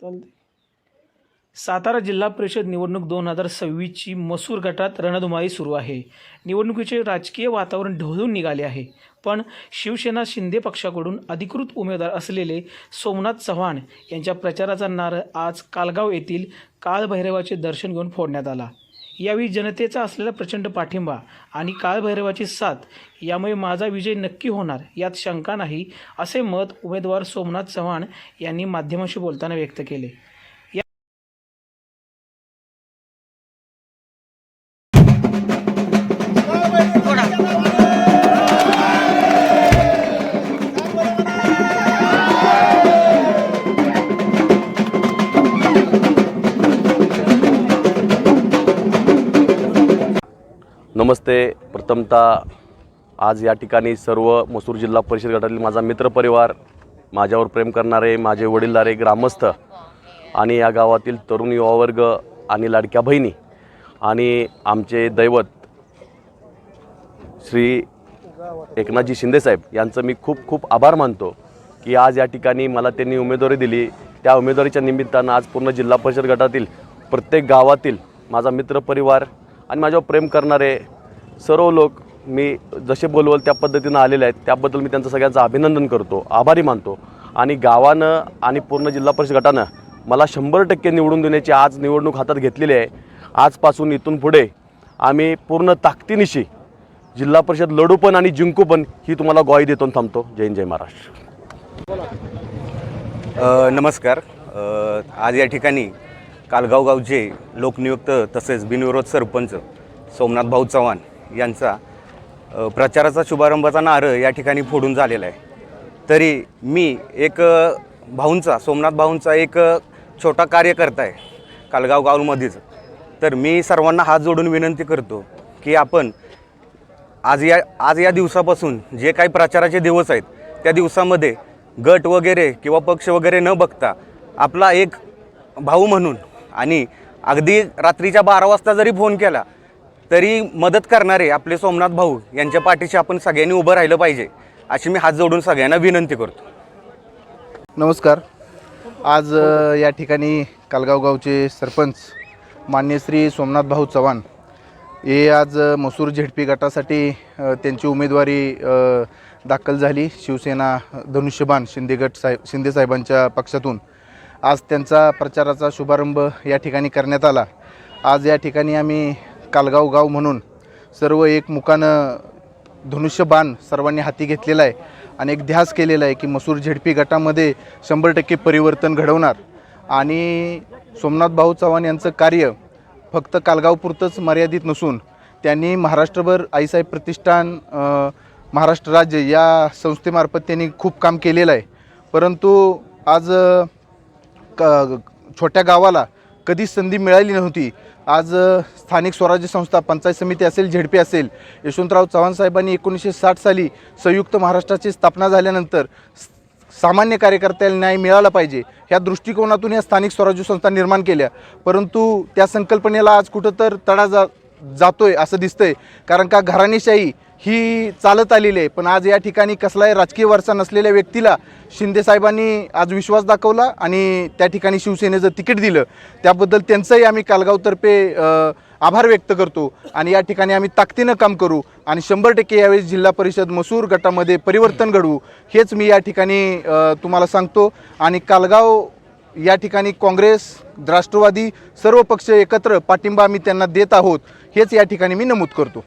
चालते सातारा जिल्हा परिषद निवडणूक दोन हजार सव्वीसची मसूर गटात रणधुमाळी सुरू आहे. निवडणुकीचे राजकीय वातावरण ढवळून निघाले आहे. पण शिवसेना शिंदे पक्षाकडून अधिकृत उमेदवार असलेले सोमनाथ चव्हाण यांच्या प्रचाराचा नारळ आज कालगाव येथील काळभैरवाचे दर्शन घेऊन फोडण्यात आला. यावेळी जनतेचा असलेला प्रचंड पाठिंबा आणि काळभैरवाची साथ यामुळे माझा विजय नक्की होणार यात शंका नाही असे मत उमेदवार सोमनाथ चव्हाण यांनी माध्यमांशी बोलताना व्यक्त केले. नमस्ते. प्रथमतः आज या ठिकाणी सर्व मसूर जिल्हा परिषद गटातील माझा मित्रपरिवार माझ्यावर प्रेम करणारे माझे वडीलधारे ग्रामस्थ आणि या गावातील तरुण युवावर्ग आणि लाडक्या बहिणी आणि आमचे दैवत श्री एकनाथजी शिंदेसाहेब यांचं मी खूप खूप आभार मानतो की आज या ठिकाणी मला त्यांनी उमेदवारी दिली. त्या उमेदवारीच्या निमित्तानं आज पूर्ण जिल्हा परिषद गटातील प्रत्येक गावातील माझा मित्रपरिवार आणि माझ्यावर प्रेम करणारे सर्व लोक मी जसे बोलवल त्या पद्धतीनं आलेले आहेत त्याबद्दल मी त्यांचं सगळ्यांचं अभिनंदन करतो आभारी मानतो. आणि गावानं आणि पूर्ण जिल्हा परिषद गटानं मला शंभर टक्के निवडून देण्याची आज निवडणूक हातात घेतलेली आहे. आजपासून इथून पुढे आम्ही पूर्ण ताकदीनिशी जिल्हा परिषद लढू पण आणि जिंकू पण ही तुम्हाला ग्वाही देतो थांबतो. जय जय महाराष्ट्र. नमस्कार. आज या ठिकाणी कालगाव गावचे लोकनियुक्त तसेच बिनविरोध सरपंच सोमनाथ भाऊ चव्हाण यांचा प्रचाराचा शुभारंभाचा नारळ या ठिकाणी फोडून झालेला आहे. तरी मी एक भाऊंचा सोमनाथ भाऊंचा एक छोटा कार्यकर्ता आहे कालगाव गावमध्येच. तर मी सर्वांना हात जोडून विनंती करतो की आपण आज या आज या दिवसापासून जे काही प्रचाराचे दिवस आहेत त्या दिवसामध्ये गट वगैरे किंवा पक्ष वगैरे न बघता आपला एक भाऊ म्हणून आणि अगदी रात्रीच्या बारा वाजता जरी फोन केला तरी मदत करणारे आपले सोमनाथ भाऊ यांच्या पाठीशी आपण सगळ्यांनी उभं राहिलं पाहिजे अशी मी हात जोडून सगळ्यांना विनंती करतो. नमस्कार. आज अ, या ठिकाणी कालगाव गावचे सरपंच मान्य श्री सोमनाथ भाऊ चव्हाण हे आज अ, मसूर झेडपी गटासाठी अ, त्यांची उमेदवारी अ, दाखल झाली. शिवसेना धनुष्यबाण शिंदे गट साहेब शिंदे साहेबांच्या पक्षातून. आज त्यांचा प्रचाराचा शुभारंभ या ठिकाणी करण्यात आला. आज या ठिकाणी आम्ही कालगाव गाव म्हणून सर्व एक मुकानं धनुष्यबाण सर्वांनी हाती घेतलेला आहे आणि एक ध्यास केलेला आहे की मसूर झेडपी गटामध्ये शंभर टक्के परिवर्तन घडवणार. आणि सोमनाथ भाऊ चव्हाण यांचं कार्य फक्त कालगावपुरतंच मर्यादित नसून त्यांनी महाराष्ट्रभर आईसाहेब प्रतिष्ठान महाराष्ट्र राज्य या संस्थेमार्फत त्यांनी खूप काम केलेलं आहे. परंतु आज क छोट्या गावाला कधीच संधी मिळाली नव्हती. आज स्थानिक स्वराज्य संस्था पंचायत समिती असेल झेडपी असेल यशवंतराव चव्हाण साहेबांनी एकोणीसशे साठ साली संयुक्त महाराष्ट्राची स्थापना झाल्यानंतर सामान्य कार्यकर्त्याला न्याय मिळाला पाहिजे. ह्या दृष्टिकोनातून या स्थानिक स्वराज्य संस्था निर्माण केल्या. परंतु त्या संकल्पनेला आज कुठं तर तडा जा जातोय असं दिसतंय. कारण का घराणेशाही ही चालत आलेली आहे. पण आज या ठिकाणी कसलाही राजकीय वारसा नसलेल्या व्यक्तीला शिंदेसाहेबांनी आज विश्वास दाखवला आणि त्या ठिकाणी शिवसेनेचं तिकीट दिलं. त्याबद्दल त्यांचंही आम्ही कालगावतर्फे आभार व्यक्त करतो. आणि या ठिकाणी आम्ही ताकदीनं काम करू आणि शंभर टक्के यावेळी जिल्हा परिषद मसूर गटामध्ये परिवर्तन घडवू. हेच मी या ठिकाणी तुम्हाला सांगतो. आणि कालगाव या ठिकाणी काँग्रेस राष्ट्रवादी सर्व पक्ष एकत्र पाठिंबा आम्ही त्यांना देत आहोत हेच या ठिकाणी मी नमूद करतो.